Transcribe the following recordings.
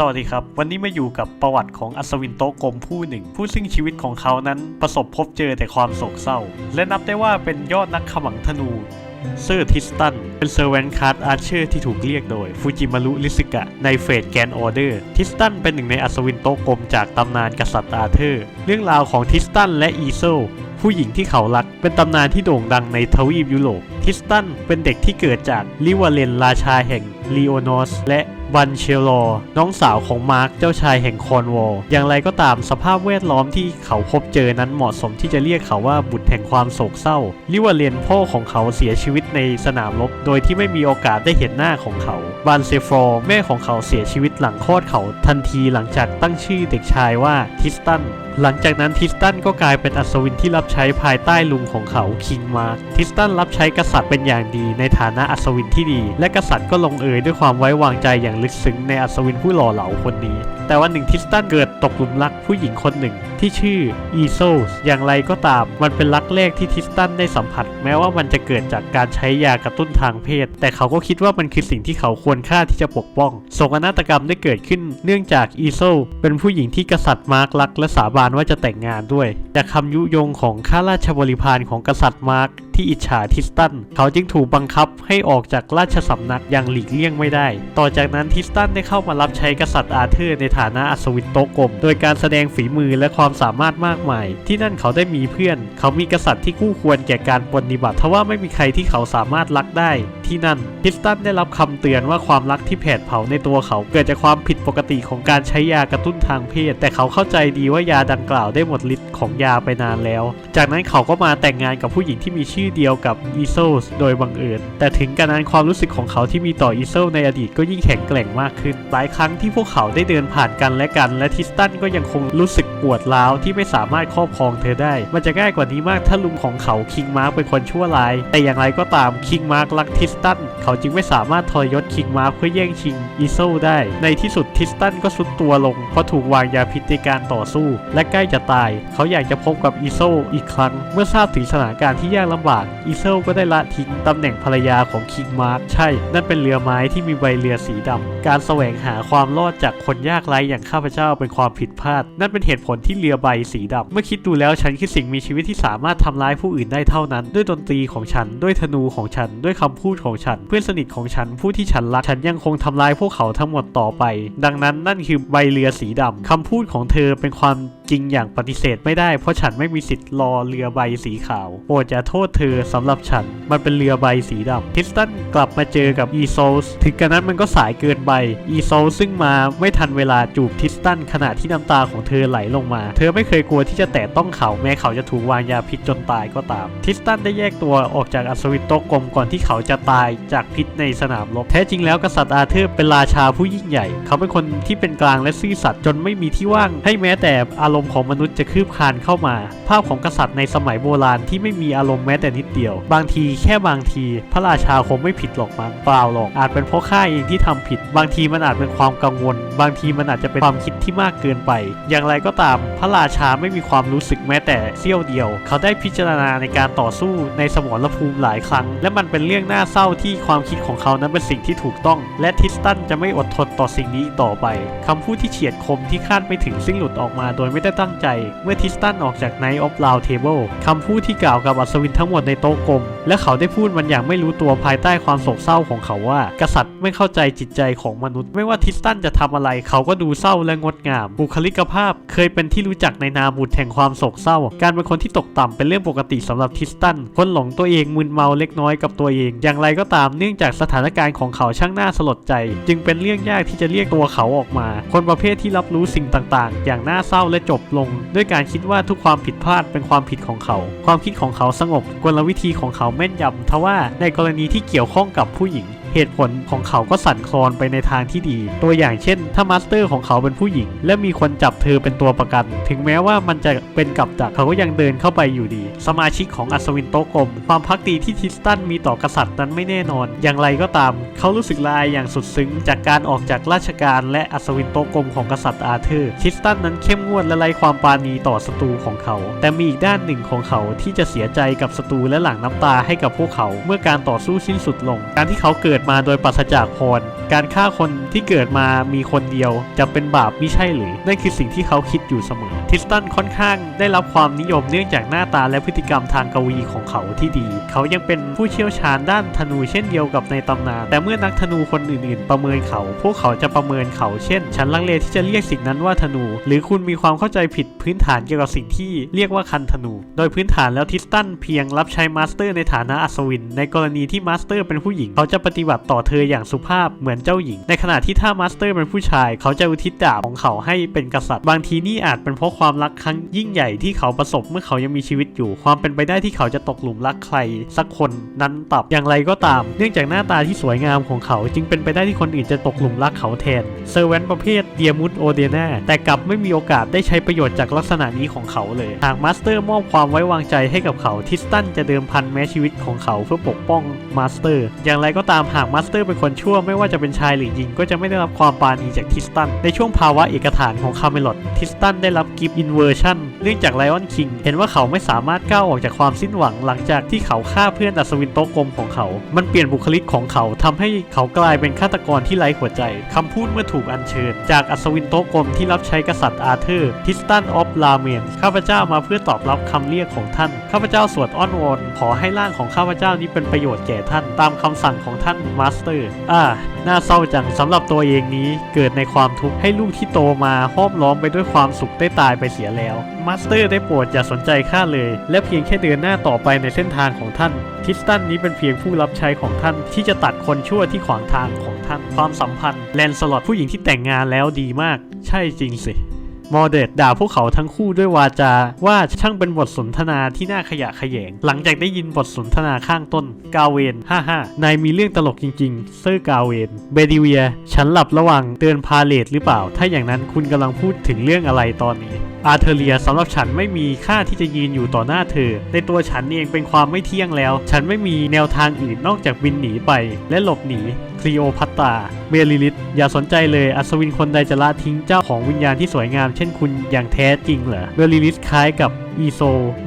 สวัสดีครับ วันนี้มาอยู่กับประวัติของอัศวินโตะกลมผู้หนึ่ง ผู้ซึ่งชีวิตของเขานั้นประสบพบเจอแต่ความโศกเศร้า และนับได้ว่าเป็นยอดนักขมังธนูเซอร์ทิสตัน เป็นเซอร์เวนคาร์ดอาร์เชอร์ที่ถูกเรียกโดยฟูจิมารุลิสึกะในเฟสแกนออเดอร์ทิสตันเป็นหนึ่งในอัศวินโตะกลมจากตำนานกษัตริย์อาเธอร์ เรื่องราวของทิสตันและอีโซผู้หญิงที่เขารักเป็นตำนานที่โด่งดังในทวีปยุโรป ทิสตันเป็นเด็กที่เกิดจากลิวาเลนราชาแห่งลีโอนอส และ บันเชลอร์น้องสาวของมาร์กเจ้าชายแห่งคอนวอลอย่างไรก็ตามสภาพแวดล้อมที่เขาพบเจอนั้นเหมาะสมที่จะเรียกเขาว่าบุตรแห่งความโศกเศร้าลิวาเลนพ่อของเขาเสียชีวิตในสนามรบโดยที่ไม่มีโอกาสได้เห็นหน้าของเขาบันเซฟรอร์แม่ของเขาเสียชีวิตหลังคลอดเขาทันทีหลังจากตั้งชื่อเด็กชายว่าทิสตัน หลังจากนั้นทิสตันก็กลายเป็นอัศวินที่รับใช้ภายใต้ลุงของเขาคิงมาร์กทิสตันรับใช้กษัตริย์เป็นอย่างดีในฐานะอัศวินที่ดี และกษัตริย์ก็ลงเอยด้วยความไว้วางใจอย่างลึกซึ้งในอัศวินผู้หล่อเหลาคนนี้ แต่วันหนึ่งทิสตันเกิดตกหลุมรักผู้หญิงคนหนึ่ง ที่ชื่ออีโซสอย่างไรก็ตาม มันเป็นรักแรกที่ทิสตันได้สัมผัส แม้ว่ามันจะเกิดจากการใช้ยากระตุ้นทางเพศ แต่เขาก็คิดว่ามันคือสิ่งที่เขาควรค่าที่จะปกป้องโศกนาฏกรรมได้เกิดขึ้น เนื่องจากอีโซเป็นผู้หญิงที่กษัตริย์มาร์กรักและสาบานว่าจะแต่งงานด้วย จากคำยุยงของข้าราชบริพารของกษัตริย์มาร์ก ที่อิจฉาทิสตัน เขาจึงถูกบังคับให้ออกจากราชสำนักอย่างหลีกเลี่ยงไม่ได้ ต่อจากนั้นทิสตันได้เข้ามารับใช้กษัตริย์อาเธอร์ในฐานะอัศวินโตกลม โดยการแสดงฝีมือและความสามารถมากมาย ที่นั่นเขาได้มีเพื่อน เขามีกษัตริย์ที่คู่ควรแก่การปฏิบัติทว่าไม่มีใครที่เขาสามารถรักได้ ที่นั่นทิสตันได้รับคำเตือนว่าความรักที่แผดเผาในตัวเขาเกิดจากความผิดปกติของการใช้ยากระตุ้นทางเพศ แต่เขาเข้าใจดีว่ายาดังกล่าวได้หมดฤทธิ์ของยาไปนานแล้ว จากนั้นเขาก็มาแต่งงานกับผู้หญิงที่มีชื่อเดียวกับอีโซสโดยบังเอิญ แต่ถึงกระนั้นความรู้สึกของเขาที่มีต่ออีโซในอดีตก็ยิ่งแข็งแกร่งมากขึ้น หลายครั้งที่พวกเขาได้เดินผ่านกันและกัน และทิสตันก็ยังคงรู้สึกปวดร้าวที่ไม่สามารถครอบครองเธอได้ มันจะง่ายกว่านี้มากถ้าลุงของเขาคิงมาร์กเป็นคนชั่วร้าย แต่อย่างไรก็ตามคิงมาร์กรักทิสตัน เขาจึงไม่สามารถทรยศคิงมาร์กเพื่อแย่งชิงอีโซได้ ในที่สุดทิสตันก็สุดตัวลงเพราะถูกวางยาพิษในการต่อสู้ และใกล้จะตาย เขาอยากจะพบกับอีโซอีกครั้ง เมื่อทราบถึงสถานการณ์ที่ยากลำบากอีโซก็ได้ละทิ้งตำแหน่งภรรยาของคิงมาร์กใช่ นั่นเป็นเรือไม้ที่มีใบเรือสีดำ การแสวงหาความรอดจากคนยากไร้อย่างข้าพเจ้าเป็นความผิดพลาด นั่นเป็นเหตุผลที่เรือใบสีดำ เมื่อคิดดูแล้วฉันคือสิ่งมีชีวิตที่สามารถทำร้ายผู้อื่นได้เท่านั้น ด้วยดนตรีของฉัน ด้วยธนูของฉัน ด้วยคำพูดของฉัน เพื่อนสนิทของฉัน ผู้ที่ฉันรัก ฉันยังคงทำร้ายพวกเขาทั้งหมดต่อไป ดังนั้นนั่นคือใบเรือสีดำคำพูดของเธอเป็นความ จริงอย่างปฏิเสธไม่ได้เพราะฉันไม่มีสิทธิ์รอเรือใบสีขาว โปรดอย่าโทษเธอสำหรับฉัน มันเป็นเรือใบสีดำทิสตันกลับมาเจอกับอีโซลถึงกระนั้นมันก็สายเกินไปอีโซลซึ่งมาไม่ทันเวลาจูบทิสตันขณะที่น้ำตาของเธอไหลลงมา เธอไม่เคยกลัวที่จะแตะต้องเขาแม้เขาจะถูกวางยาพิษจนตายก็ตาม ทิสตันได้แยกตัวออกจากอัศวินโตกลมก่อนที่เขาจะตายจากพิษในสนามรบแท้จริงแล้วกษัตริย์อาเธอร์เป็นราชาผู้ยิ่งใหญ่ เขาเป็นคนที่เป็นกลางและซื่อสัตย์จนไม่มีที่ว่างให้แม้แต่อารารมณ์ของมนุษย์จะคืบคลานเข้ามา ภาพของกษัตริย์ในสมัยโบราณที่ไม่มีอารมณ์แม้แต่นิดเดียว บางทีแค่บางที พระราชาคงไม่ผิดหรอกมั้งเปล่าหรอกอาจเป็นเพราะข้าเองที่ทำผิด บางทีมันอาจเป็นความกังวล บางทีมันอาจจะเป็นความคิดที่มากเกินไป อย่างไรก็ตาม พระราชาไม่มีความรู้สึกแม้แต่เสี้ยวเดียว เขาได้พิจารณาในการต่อสู้ในสมรภูมิหลายครั้ง และมันเป็นเรื่องน่าเศร้าที่ความคิดของเขานั้นเป็นสิ่งที่ถูกต้อง และทิสตันจะไม่อดทนต่อสิ่งนี้ต่อไปคำพูดที่เฉียดคมที่คาดไม่ถึงซึ่งหลุดออกมาโดยไม่ได้ตั้งใจ เมื่อทิสตันออกจาก Night of Round Table คำพูดที่กล่าวกับอัศวินทั้งหมดในโต๊ะกลม และเขาได้พูดมันอย่างไม่รู้ตัวภายใต้ความโศกเศร้าของเขาว่า กษัตริย์ไม่เข้าใจจิตใจของมนุษย์ ไม่ว่าทิสตันจะทำอะไร เขาก็ดูเศร้าและงดงาม บุคลิกภาพ เคยเป็นที่รู้จักในนามบุตรแห่งความโศกเศร้า การเป็นคนที่ตกต่ำเป็นเรื่องปกติสำหรับทิสตันคนหลงตัวเองมึนเมาเล็กน้อยกับตัวเอง อย่างไรก็ตามเนื่องจากสถานการณ์ของเขาช่างน่าสลดใจ จึงเป็นเรื่องยากที่จะเรียกตัวเขาออกมา คนประเภทที่รับรู้สิ่งต่างๆ อย่างน่าเศร้าและจบลง ด้วยการคิดว่าทุกความผิดพลาดเป็นความผิดของเขา ความคิดของเขาสงบกลวิธีของเขาแม่นยำทว่าในกรณีที่เกี่ยวข้องกับผู้หญิง เหตุผลของเขาก็สั่นคลอนไปในทางที่ดี ตัวอย่างเช่น ถ้ามาสเตอร์ของเขาเป็นผู้หญิง และมีคนจับเธอเป็นตัวประกัน ถึงแม้ว่ามันจะเป็นกับดักเขาก็ยังเดินเข้าไปอยู่ดี สมาชิกของอัศวินโตกลม ความพักดีที่ทิสตันมีต่อกษัตริย์นั้นไม่แน่นอน อย่างไรก็ตาม เขารู้สึกลายอย่างสุดซึ้ง จากการออกจากราชการและอัศวินโตกลมของกษัตริย์อาเธอร์ทิสตันนั้นเข้มงวดและไร้ความปาณีต่อศัตรูของเขา แต่มีอีกด้านหนึ่งของเขาที่จะเสียใจกับศัตรูและหลั่งน้ำตาให้กับพวกเขา เมื่อการต่อสู้สิ้นสุดลง การที่เขาเกิดมาโดยปราศจากพร การฆ่าคนที่เกิดมามีคนเดียวจะเป็นบาปไม่ใช่หรือ นั่นคือสิ่งที่เขาคิดอยู่เสมอ ทิสตันค่อนข้างได้รับความนิยมเนื่องจากหน้าตาและพฤติกรรมทางกวีของเขาที่ดี เขายังเป็นผู้เชี่ยวชาญด้านธนูเช่นเดียวกับในตำนาน แต่เมื่อนักธนูคนอื่นๆ ประเมินเขา พวกเขาจะประเมินเขาเช่น ฉันลังเลที่จะเรียกสิ่งนั้นว่าธนู หรือคุณมีความเข้าใจผิดพื้นฐานเกี่ยวกับสิ่งที่เรียกว่าคันธนู โดยพื้นฐานแล้วทิสตันเพียงรับใช้มาสเตอร์ในฐานะอัศวิน ในกรณีที่มาสเตอร์เป็นผู้หญิงเขาจะปฏิบัติต่อเธออย่างสุภาพเหมือนเจ้าหญิง ในขณะที่ถ้ามาสเตอร์เป็นผู้ชาย เขาจะอุทิศดาบของเขาให้เป็นกษัตริย์ บางทีนี่อาจเป็นเพราะความรักครั้งยิ่งใหญ่ที่เขาประสบเมื่อเขายังมีชีวิตอยู่ ความเป็นไปได้ที่เขาจะตกหลุมรักใคร สักคนนั้นตับอย่างไรก็ตาม เนื่องจากหน้าตาที่สวยงามของเขาจึงเป็นไปได้ที่คนอื่นจะตกหลุมรักเขาแทนเซอร์เวนประเภทเดียมุตโอเดนาแต่กลับไม่มีโอกาสได้ใช้ประโยชน์จากลักษณะนี้ของเขาเลย หากมาสเตอร์มอบความไว้วางใจให้กับเขาทิสตันจะเดิมพันแม้ชีวิตของเขาเพื่อปกป้องมาสเตอร์ อย่างไรก็ตามหากมาสเตอร์เป็นคนชั่วไม่ว่าจะเป็นชายหรือหญิงก็จะไม่ได้รับความปาณีจากทิสตัน ในช่วงภาวะเอกฐานของคาเมลอดทิสตันได้รับกิฟต์อินเวอร์ชัน นื่องจากไลออนคิงเห็นว่าเขาไม่สามารถก้าวออกจากความสิ้นหวังหลังจากที่เขาฆ่าเพื่อนอัศวินโต๊ะกลมของเขา มันเปลี่ยนบุคลิกของเขาทำให้เขากลายเป็นฆาตกรที่ไร้หัวใจคำพูดเมื่อถูกอัญเชิญ จากอัศวินโต๊ะกลมที่รับใช้กษัตริย์อาเธอร์ทิสตันออฟลาเมนข้าพเจ้ามาเพื่อตอบรับคำเรียกของท่าน ข้าพเจ้าสวดอ้อนวอนขอให้ร่างของข้าพเจ้านี้เป็นประโยชน์แก่ท่าน ตามคำสั่งของท่านมาสเตอร์ อ่า น่าเศร้าจังสำหรับตัวเองนี้เกิดในความทุกข์ให้ลูกที่โตมาห้อมล้อมไปด้วยความสุขได้ตายไปเสียแล้ว มาสเตอร์ได้โปรดอย่าสนใจข้าเลย และเพียงแค่เดินหน้าต่อไปในเส้นทางของท่าน ทิสตันนี้เป็นเพียงผู้รับใช้ของท่านที่จะตัดคนชั่วที่ขวางทางของท่าน ความสัมพันธ์แลนสลอตผู้หญิงที่แต่งงานแล้วดีมาก ใช่จริงสิมอเดตด่าพวกเขาทั้งคู่ด้วยวาจาว่าช่างเป็นบทสนทนาที่น่าขยะแขยง หลังจากได้ยินบทสนทนาข้างต้น กาเวนฮ่าฮ่านายมีเรื่องตลกจริงๆ เซอร์กาเวน เบดิเวีย ฉันหลับระหว่างเตือนพาเลตหรือเปล่า ถ้าอย่างนั้นคุณกำลังพูดถึงเรื่องอะไรตอนนี้ อาเทเรียสำหรับฉันไม่มีค่าที่จะยืนอยู่ต่อหน้าเธอ ในตัวฉันเองเป็นความไม่เที่ยงแล้ว ฉันไม่มีแนวทางอื่นนอกจากบินหนีไปและหลบหนีคลีโอพัตตา เมลิลิตอย่าสนใจเลยอัศวินคนใดจะละทิ้งเจ้าของวิญญาณที่สวยงามเช่นคุณอย่างแท้จริงเหรอเมลิลิตคล้ายกับอีโซ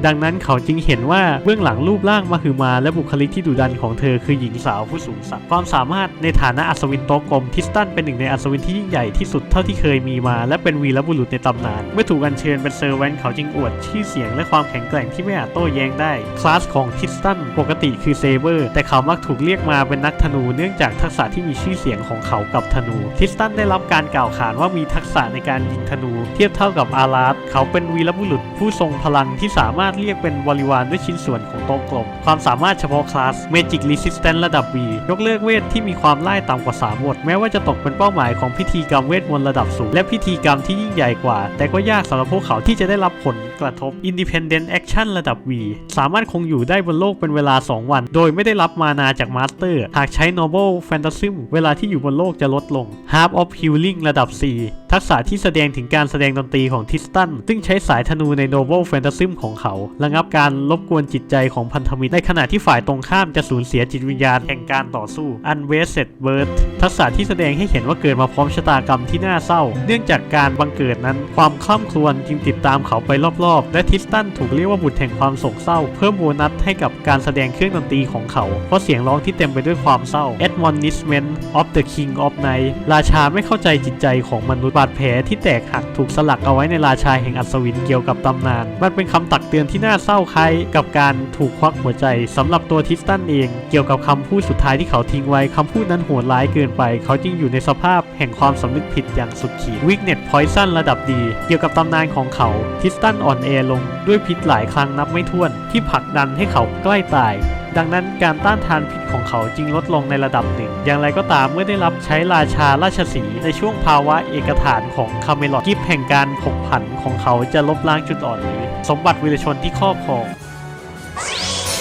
ดังนั้นเขาจึงเห็นว่าเบื้องหลังรูปร่างมหึมาและบุคลิกที่ดุดันของเธอคือหญิงสาวผู้สูงศักดิ์ความสามารถในฐานะอัศวินโต๊ะกลมทิสตันเป็นหนึ่งในอัศวินที่ยิ่งใหญ่ที่สุดเท่าที่เคยมีมา และเป็นวีรบุรุษในตำนาน เมื่อถูกอัญเชิญเป็นเซอร์แวนเขาจึงอวดชื่อเสียงและความแข็งแกร่งที่ไม่อาจโต้แย้งได้ คลาสของทิสตันปกติคือเซเบอร์แต่เขามักถูกเรียกมาเป็นนักธนูเนื่องจากทักษะที่มีชื่อเสียงของเขากับธนู ทิสตันได้รับการกล่าวขานว่ามีทักษะในการยิงธนู เทียบเท่ากับอาราสเขาเป็นวีรบุรุษผู้ทรงพลังที่สามารถเรียกเป็นบริวารด้วยชิ้นส่วนของโต๊ะกลม ความสามารถเฉพาะคลาส Magic Resistance ระดับ V ยกเลิกเวทที่มีความไล่ต่ำกว่า3บทแม้ว่าจะตกเป็นเป้าหมายของพิธีกรรมเวทมนต์ระดับสูงและพิธีกรรมที่ยิ่งใหญ่กว่า แต่ก็ยากสำหรับพวกเขาที่จะได้รับผลกระทบ Independent Action ระดับ V สามารถคงอยู่ได้บนโลกเป็นเวลา 2 วัน โดยไม่ได้รับมานาจากมาสเตอร์ หากใช้ Noble Phantasm เวลาที่อยู่บนโลกจะลดลง Harp of Healing ระดับ 4 ทักษะที่แสดงถึงการแสดงดนตรีของทิสตัน ซึ่งใช้สายธนูใน Noble Phantasm ของเขา ระงับการรบกวนจิตใจของพันธมิตร ในขณะที่ฝ่ายตรงข้ามจะสูญเสียจิตวิญญาณแห่งการต่อสู้ Unwasted Birth ทักษะที่แสดงให้เห็นว่าเกิดมาพร้อมชะตากรรมที่น่าเศร้า เนื่องจากการบังเกิดนั้น ความคล่ำครวญจึงติดตามเขาไปรอบๆ และทิสตันถูกเรียกว่าบุตรแห่งความโศกเศร้า เพิ่มโบนัสให้กับการแสดงเครื่องดนตรีของเขา เพราะเสียงร้องที่เต็มไปด้วยความเศร้า Edmundis Admonishment of the King of Night ราชาไม่เข้าใจจิตใจของมนุษย์บาดแผลที่แตกหักถูกสลักเอาไว้ในราชาแห่งอัศวินเกี่ยวกับตำนาน มันเป็นคำตักเตือนที่น่าเศร้าคล้ายกับการถูกควักหัวใจสำหรับตัวทิสตันเอง เกี่ยวกับคำพูดสุดท้ายที่เขาทิ้งไว้คำพูดนั้นโหดร้ายเกินไป เขาจึงอยู่ในสภาพแห่งความสำนึกผิดอย่างสุดขีด Weakness Poison ระดับดี เกี่ยวกับตำนานของเขาทิสตันอ่อนแอลงด้วยพิษหลายครั้งนับไม่ถ้วนที่ผลักดันให้เขาใกล้ตาย ดังนั้นการต้านทานพิษของเขาจึงลดลงในระดับหนึ่ง อย่างไรก็ตามเมื่อได้รับใช้ราชาราชสีห์ในช่วงภาวะเอกฐานของคาเมลอดกิฟแห่งการผกผันของเขาจะลบล้างจุดอ่อนนี้ สมบัติวิรชนที่ครอบครอง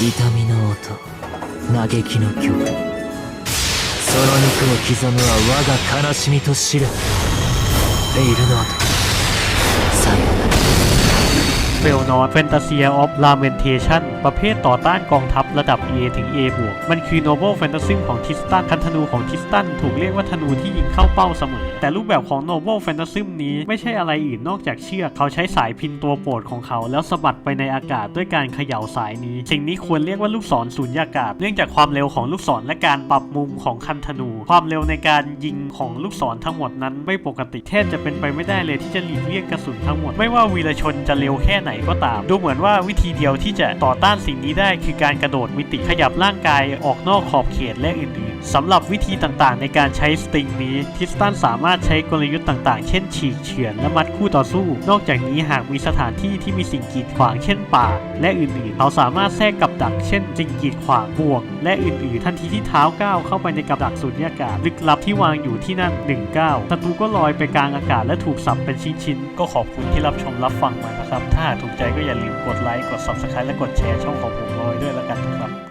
痛みの音嘆きの曲その肉を刻むは我が悲しみと知れレイルノートさよなら เฟลนอนแฟนตาเซียออฟลาเมนเทชันประเภทต่อต้านกองทัพระดับ A ถึง A บวก มันคือ Noble Fantasy ของทิสตันคันธนูของทิสตันถูกเรียกว่าธนูที่ยิงเข้าเป้าเสมอ แต่รูปแบบของ Noble Fantasy นี้ไม่ใช่อะไรอื่นนอกจากเชือก เขาใช้สายพินตัวโปรดของเขาแล้วสะบัดไปในอากาศด้วยการเขย่าสายนี้ สิ่งนี้ควรเรียกว่าลูกศรสูญญากาศ เนื่องจากความเร็วของลูกศรและการปรับมุมของคันธนู ความเร็วในการยิงของลูกศรทั้งหมดนั้นไม่ปกติแทบจะเป็นไปไม่ได้เลยที่จะหลีกเลี่ยงกระสุนทั้งหมด ไม่ว่าวีรชนจะเร็วแค่ไหนก็ตาม ดูเหมือนว่าวิธีเดียวที่จะต่อต้านสิ่งนี้ได้คือการกระโดดมิติขยับร่างกายออกนอกขอบเขตและอื่นๆสำหรับวิธีต่างๆ ในการใช้สตริงนี้ ทิสตันสามารถใช้กลยุทธ์ต่างๆ เช่นฉีกเฉือนและมัดคู่ต่อสู้ นอกจากนี้หากมีสถานที่ที่มีสิ่งกีดขวางเช่นป่า และอื่นๆ เขาสามารถแทรกกับดักเช่นสิ่งกีดขวางบ่วง และอื่นๆ ทันทีที่เท้าก้าวเข้าไปในกับดักสุญญากาศลึกลับที่วางอยู่ที่นั่น1ก้าวศัตรูก็ลอยไปกลางอากาศและถูกสับเป็นชิ้นๆ ก็ขอบคุณที่รับชมรับฟังมานะครับ ถ้าถูกใจก็อย่าลืมกดไลค์ กด subscribe และกดแชร์ช่องของผมเอาไว้ด้วยแล้วกันนะครับ